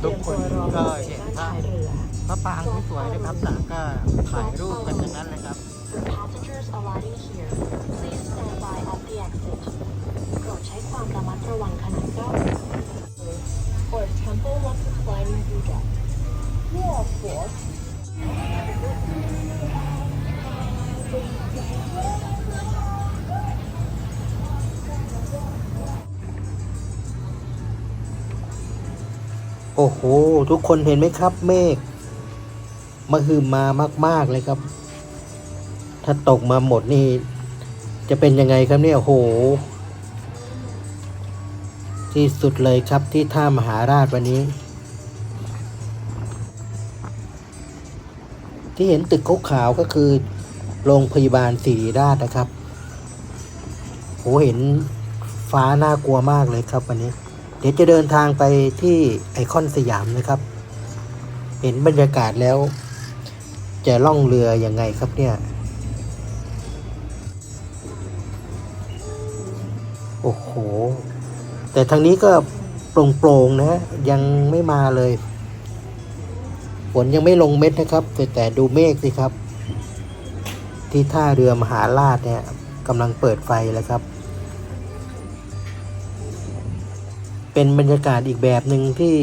เตรียมตัวรอบริเวณด้านท้ายเรือพระปรางสวยๆนะครับต่างก็ถ่ายรูปกันทั้งนั้นเลยครับ For passengers arriving here, please stand by at the exit. โปรดใช้ความระมัดระวังขณะก้าว or Temple of the Climbing Buddha. Yeah, of course. โอ้โห ทุกคนเห็นไหมครับ เมฆมาฮืมมามาก ๆ เลยครับ ถ้าตกมาหมดนี่ จะเป็นยังไงครับเนี่ยโห ที่สุดเลยครับที่ท่ามหาราชวันนี้ ที่เห็นตึกขาวๆก็คือ โรงพยาบาลศิริราชนะครับโหเห็นฟ้าน่ากลัวมากเลยครับวันนี้ ดี๋ยวจะเดินทางไปที่ไอคอนสยามนะครับ เห็นบรรยากาศแล้ว จะล่องเรืออยังไงครับเนี่ย โอ้โห แต่ทางนี้ก็โปร่งๆนะยังไม่มาเลยฝนยังไม่ลงเม็ดนะครับ แต่แต่ดูเมฆสิครับ ที่ท่าเรือมหาราชเนี่ยกำลังเปิดไฟแล้วครับ เป็นบรรยากาศอีกแบบหนึ่งที่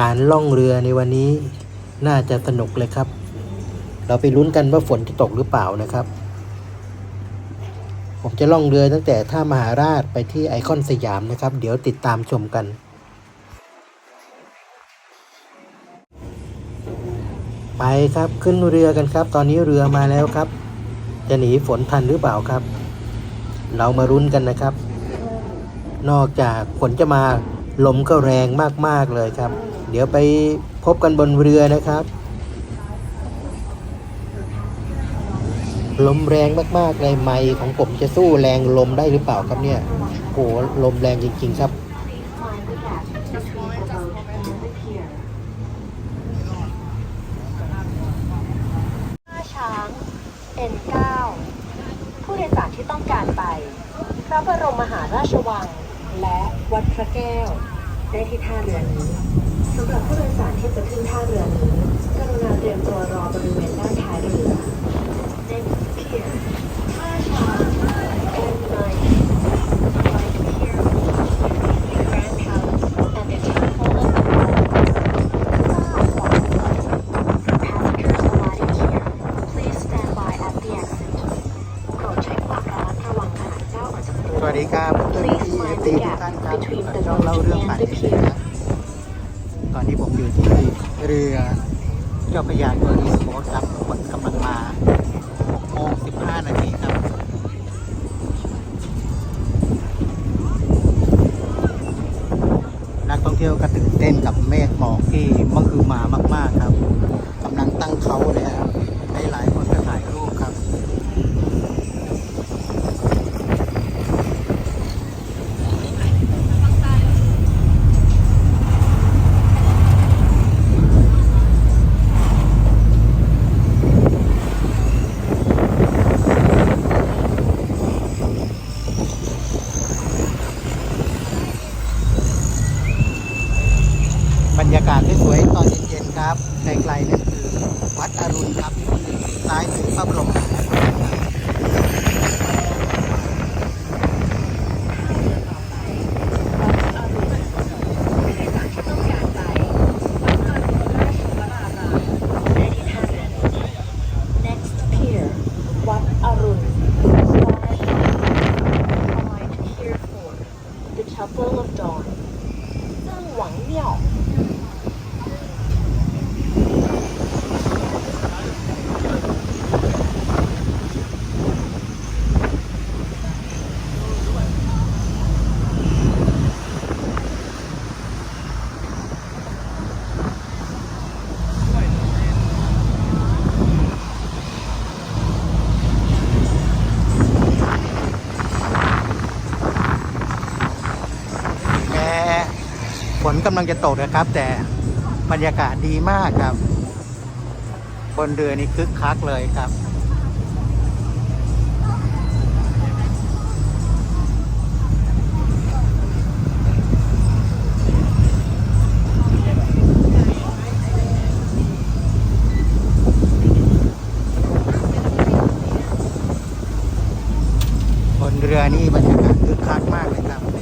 การล่องเรือในวันนี้น่าจะสนุกเลยครับ เราไปลุ้นกันว่าฝนจะตกหรือเปล่านะครับ ผมจะล่องเรือตั้งแต่ท่ามหาราชไปที่ไอคอนสยามนะครับ เดี๋ยวติดตามชมกัน ไปครับขึ้นเรือกันครับ ตอนนี้เรือมาแล้วครับ จะหนีฝนทันหรือเปล่าครับ เรามารุ้นกันนะครับ นอกจากฝนจะมาลมก็แรงมาก ๆ เลยครับ เดี๋ยวไปพบกันบนเรือนะครับ ลมแรงมากๆเลยไมค์ของผมจะสู้แรงลมได้หรือเปล่าครับเนี่ยโหลมแรงจริง ๆ ครับ ช้าง N9 ผู้โดยสารที่ต้องการไป พระบรมมหาราชวัง วัดพระแก้ว ได้ที่ท่าเรือนี้สำหรับผู้โดยสารที่จะขึ้นท่าเรือนี้กรุณาเตรียมตัวรอบริเวณด้านท้ายเรือ Next pier, and nine. Right here, the Grand Palace and the Temple of the For passengers arriving here, please stand by at the exit. โปรดใช้ความระมัดระวังขณะก้าวออกจากเรือสวัสดีครับ the ทุก gap between the ช่องเล่า boat เรื่อง and ผ่าน the ชีวิต pier. ตอนนี้ผมอยู่ที่เรือเจ้าพระยาตัวรีสโมทครับฝนกำลังมา6โมง15 นาทีครับนักท่องเที่ยวก็ตื่นเต้นกับเมฆหมอกที่เมื่อคืนมามาก ๆ ครับกำลังตั้งเขาเลยครับ กำลังจะตกนะครับ แต่บรรยากาศดีมากครับ บนเรือนี่คึกคักเลยครับ บนเรือนี่บรรยากาศคึกคักมากเลยครับ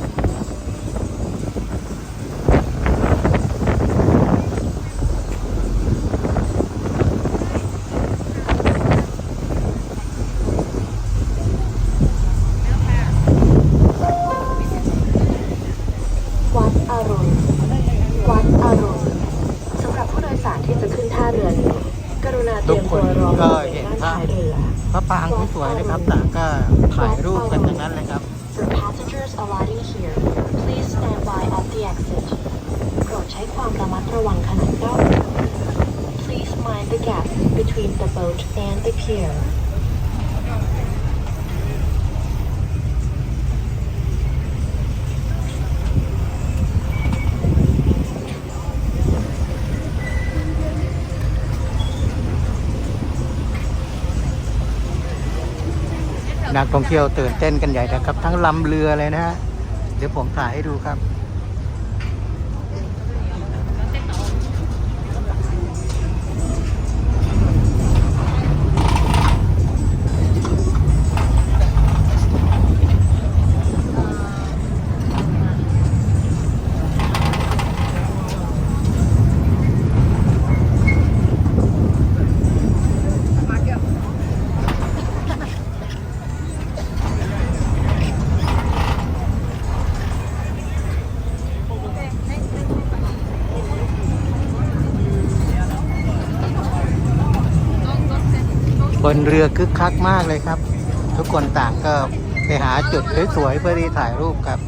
and the pier. นักท่องเที่ยวตื่นเต้นกันใหญ่นะครับ ทั้งลำเรือเลยนะฮะ เดี๋ยวผมถ่ายให้ดูครับ บนเรือคึกคักมากเลยครับ ทุกคนต่างก็ไปหาจุดสวยๆเพื่อที่ถ่ายรูปครับ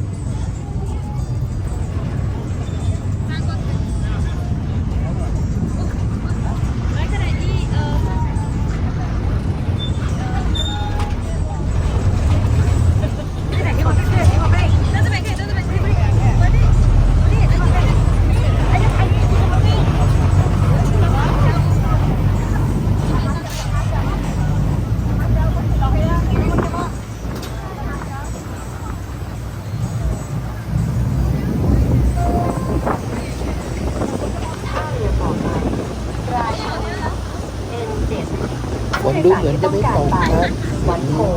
มือนจะไม่ตกครับ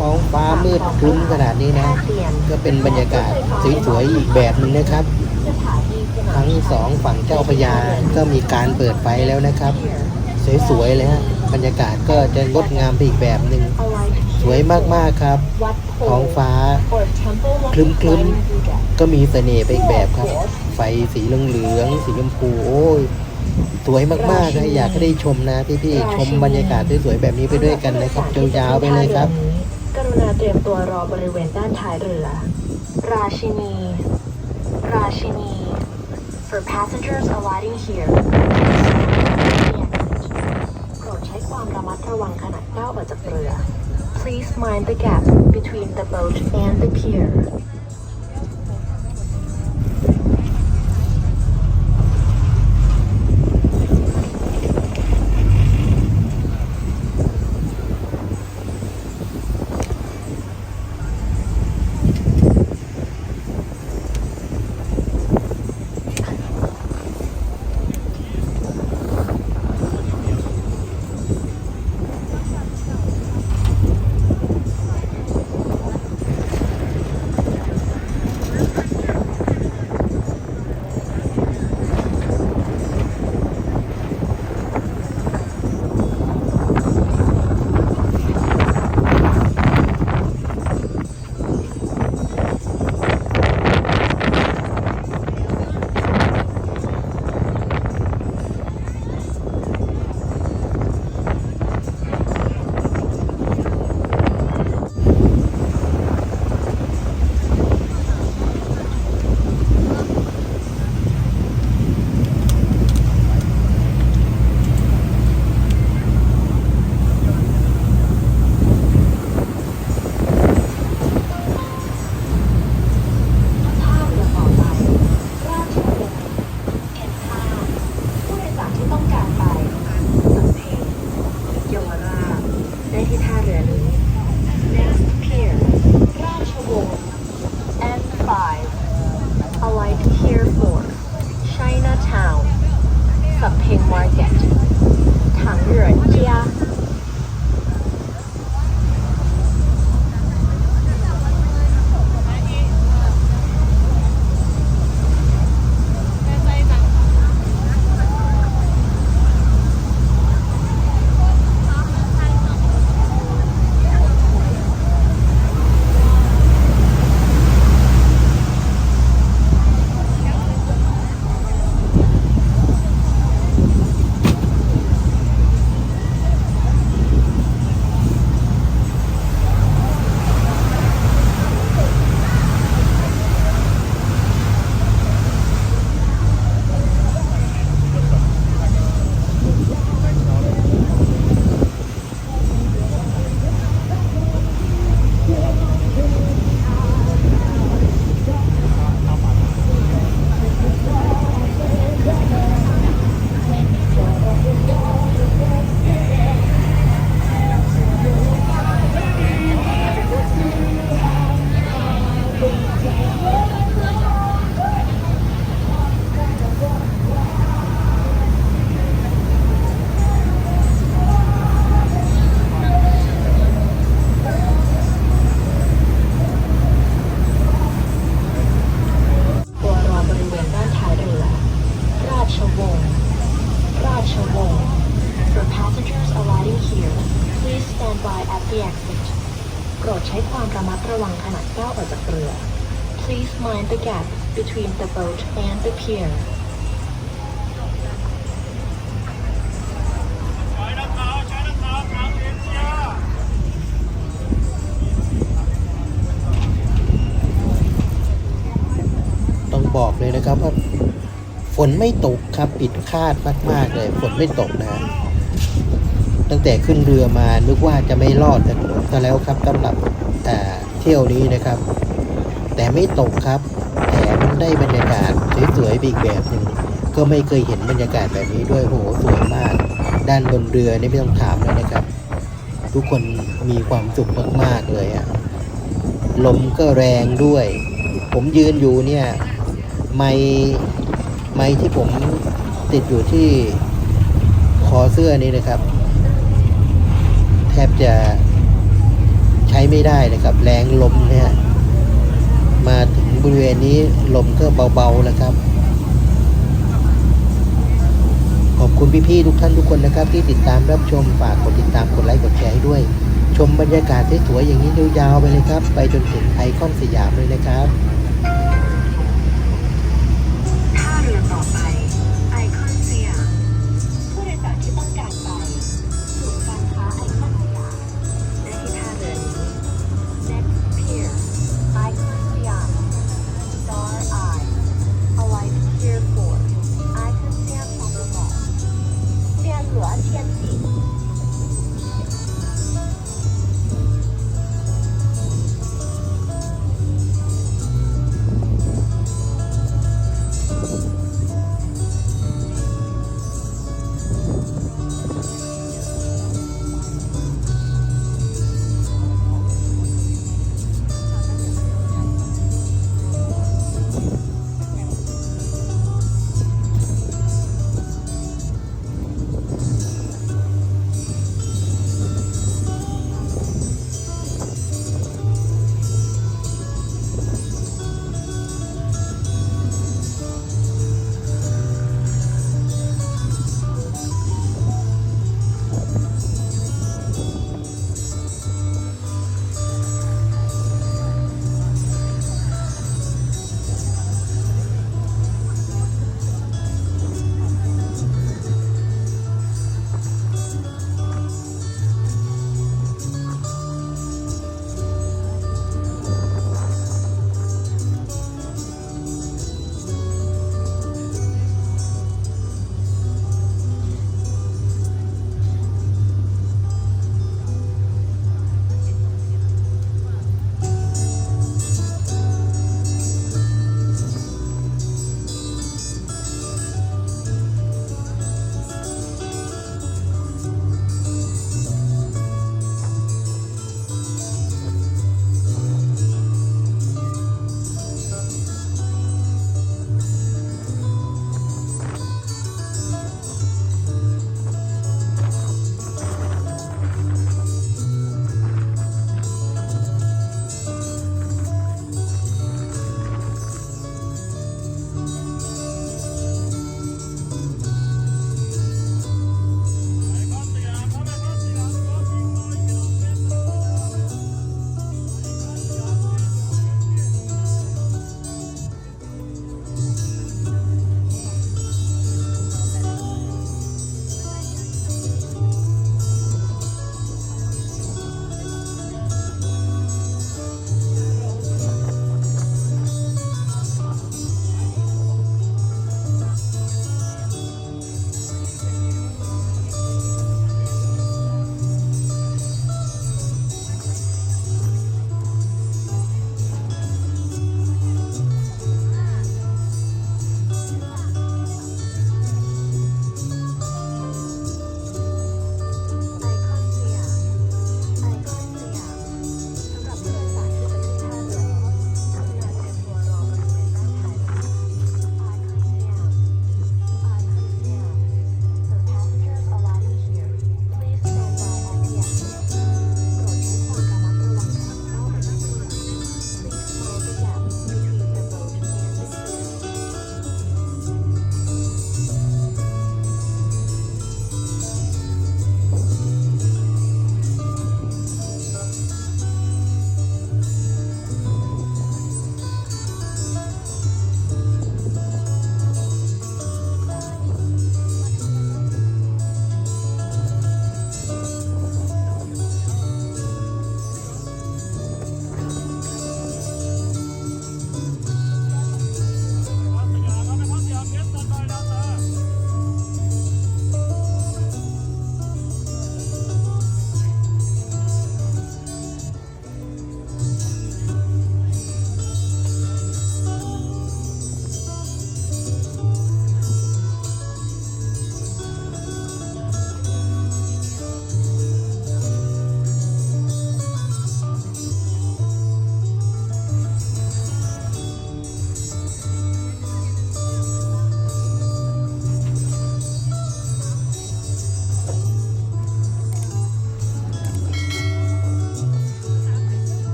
ท้องฟ้ามืดครึ้มขนาดนี้นะ ก็เป็นบรรยากาศสวยๆอีกแบบหนึ่งนะครับ ทั้งสองฝั่งเจ้าพระยาก็มีการเปิดไฟแล้วนะครับ สวยๆเลยฮะบรรยากาศก็จะงดงามไปอีกแบบหนึ่งสวยมากๆครับ ท้องฟ้าครึ้มๆก็มีเสน่ห์ไปอีกแบบครับ ไฟสีเหลืองๆสีชมพูโอ้ย สวยมากๆเลยอยากให้ได้ชมนะพี่ๆชมบรรยากาศสวยๆแบบนี้ไปด้วยกันนะครับยาวๆไปเลยครับ กรุณาเตรียมตัวรอบริเวณด้านท้ายเรือ ราชินี ราชินี For passengers alighting here โปรดใช้ความระมัดระวังขณะก้าวออกจากเรือ Please mind the gap between the boat and the pier. บอกเลยนะครับว่าฝนไม่ตกครับปิดคาดมากๆเลยฝนไม่ตกนะ ตั้งแต่ขึ้นเรือมานึกว่าจะไม่รอดกันซะแล้วครับสำหรับอ่เที่ยวนี้นะครับ แต่ไม่ตกครับแถมได้บรรยากาศสวยๆปอีกแบบหนึ่งก็ไม่เคยเห็นบรรยากาศแบบนี้ด้วยโหสวยมาก ด้านบนเรือนี่ไม่ต้องถามเลยนะครับ ทุกคนมีความสุขมากๆเลยอะลมก็แรงด้วย ผมยืนอยู่เนี่ย ไม้ไม้ที่ผมติดอยู่ที่คอเสื้อนี้นะครับ แทบจะใช้ไม่ได้นะครับ แรงลมเนี่ยมาถึงบริเวณนี้ลมก็เบาๆแล้วครับ ขอบคุณพี่ๆทุกท่านทุกคนนะครับ ที่ติดตามรับชมฝากกดติดตามกดไลค์กดแชร์ให้ด้วย ชมบรรยากาศสวยๆอย่างนี้ยาวๆไปเลยครับ ไปจนถึงไอคอนสยามเลยนะครับ